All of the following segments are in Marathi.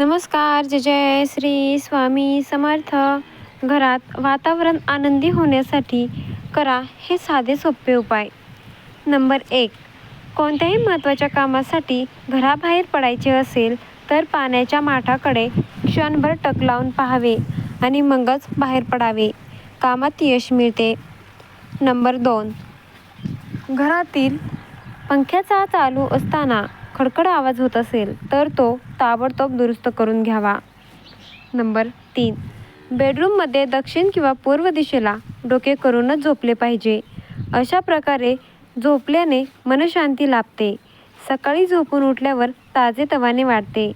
नमस्कार जय जय श्री स्वामी समर्थ. घरात वातावरण आनंदी होण्यासाठी करा हे साधे सोपे उपाय. नंबर एक कोणत्याही महत्त्वाच्या कामासाठी घराबाहेर पडायचे असेल तर पाण्याच्या माठाकडे क्षणभर टक लावून पाहावे आणि मगच बाहेर पडावे. कामात यश मिळते. नंबर दोन घरातील पंख्याचा चालू असताना खडखड आवाज होत असेल तर तो ताबडतोब दुरुस्त करून घ्यावा. नंबर तीन. बेडरूममध्ये दक्षिण किंवा पूर्व दिशेला डोके करूनच झोपले पाहिजे. अशा प्रकारे झोपल्याने मनशांती लाभते. सकाळी झोपून उठल्यावर ताजेतवाने वाढते.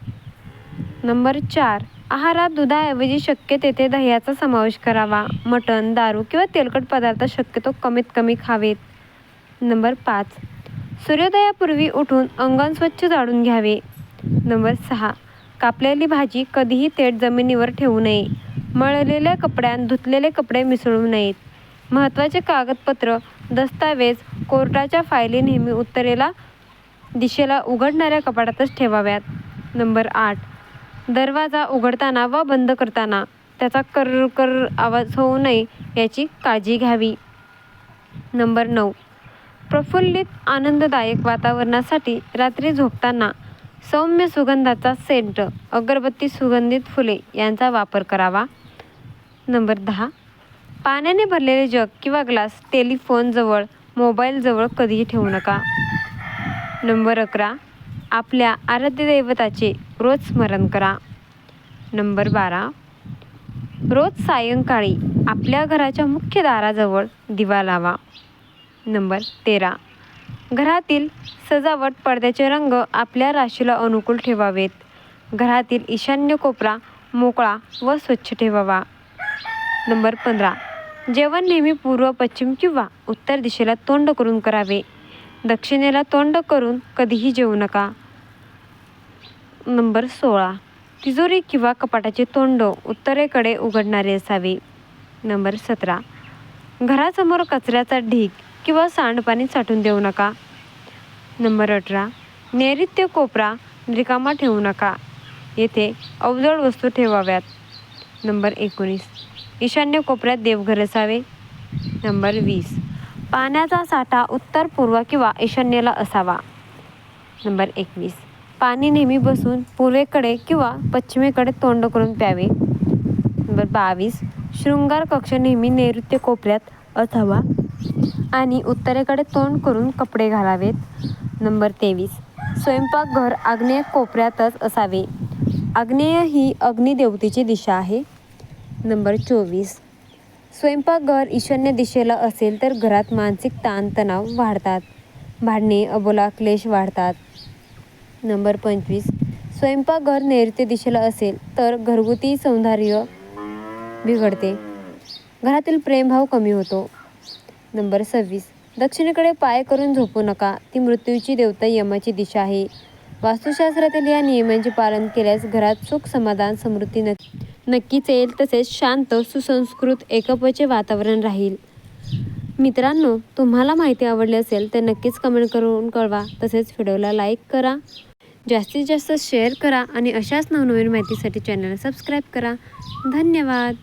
नंबर चार. आहारात दुधाऐवजी शक्य तेथे दह्याचा समावेश करावा. मटण दारू किंवा तेलकट पदार्थ शक्यतो कमीत कमी खावेत. नंबर पाच. सूर्योदयापूर्वी उठून अंगण स्वच्छ झाडून घ्यावे. नंबर सहा. कापलेली भाजी कधीही थेट जमिनीवर ठेवू नये. मळलेल्या कपड्यात धुतलेले कपडे मिसळू नयेत. महत्त्वाचे कागदपत्र दस्तावेज कोर्टाच्या फायली नेहमी उत्तरेला दिशेला उघडणाऱ्या कपाटातच ठेवाव्यात. नंबर आठ. दरवाजा उघडताना व बंद करताना त्याचा कर कर आवाज होऊ नये याची काळजी घ्यावी. नंबर नऊ. प्रफुल्लित आनंददायक वातावरणासाठी रात्री झोपताना सौम्य सुगंधाचा सेंट अगरबत्ती सुगंधित फुले यांचा वापर करावा. नंबर दहा. पाण्याने भरलेले जग किंवा ग्लास टेलिफोनजवळ मोबाईलजवळ कधीही ठेवू नका. नंबर अकरा. आपल्या आराध्य दैवताचे रोज स्मरण करा. नंबर बारा. रोज सायंकाळी आपल्या घराच्या मुख्य दाराजवळ दिवा लावा. नंबर तेरा. घरातील सजावट पडद्याचे रंग आपल्या राशीला अनुकूल ठेवावेत. घरातील ईशान्य कोपरा मोकळा व स्वच्छ ठेवावा. नंबर पंधरा. जेवण नेहमी पूर्व पश्चिम किंवा उत्तर दिशेला तोंड करून करावे. दक्षिणेला तोंड करून कधीही जेवू नका. नंबर सोळा. तिजोरी किंवा कपाटाचे तोंड उत्तरेकडे उघडणारे असावे. नंबर सतरा. घरासमोर कचऱ्याचा ढीग किंवा सांडपाणी साठवून देऊ नका. नंबर अठरा नैऋत्य कोपरा रिकामा ठेवू नका. येथे अवजड वस्तू ठेवाव्यात. नंबर एकोणीस ईशान्य कोपऱ्यात देवघर असावे. नंबर वीस पाण्याचा साठा उत्तर पूर्व किंवा ईशान्येला असावा. नंबर एकवीस पाणी नेहमी बसून पूर्वेकडे किंवा पश्चिमेकडे तोंड करून प्यावे. नंबर बावीस शृंगार कक्ष नेहमी नैऋत्य कोपऱ्यात असावा. आणि उत्तरेकडे तोंड करून कपडे घालावेत. नंबर तेवीस. स्वयंपाकघर आग्नेय कोपऱ्यातच असावे. आग्नेय ही अग्निदेवतेची दिशा आहे. नंबर चोवीस. स्वयंपाकघर ईशान्य दिशेला असेल तर घरात मानसिक ताणतणाव वाढतात. भांडणे अबोला क्लेश वाढतात. नंबर पंचवीस. स्वयंपाकघर नैऋत्य दिशेला असेल तर घरगुती सौंदर्य बिघडते. घरातील प्रेमभाव कमी होतो. नंबर सव्वीस. दक्षिणेकडे पाय करून झोपू नका. ती मृत्यूची देवता यमाची दिशा आहे. वास्तुशास्त्रातील या नियमांचे पालन केल्यास घरात सुख समाधान समृद्धी नक्की नक्कीच येईल. तसेच शांत सुसंस्कृत एकपचे वातावरण राहील. मित्रांनो तुम्हाला माहिती आवडली असेल तर नक्कीच कमेंट करून कळवा. तसेच व्हिडिओला लाईक करा. जास्तीत जास्त शेअर करा आणि अशाच नवनवीन माहितीसाठी चॅनलला सबस्क्राईब करा. धन्यवाद.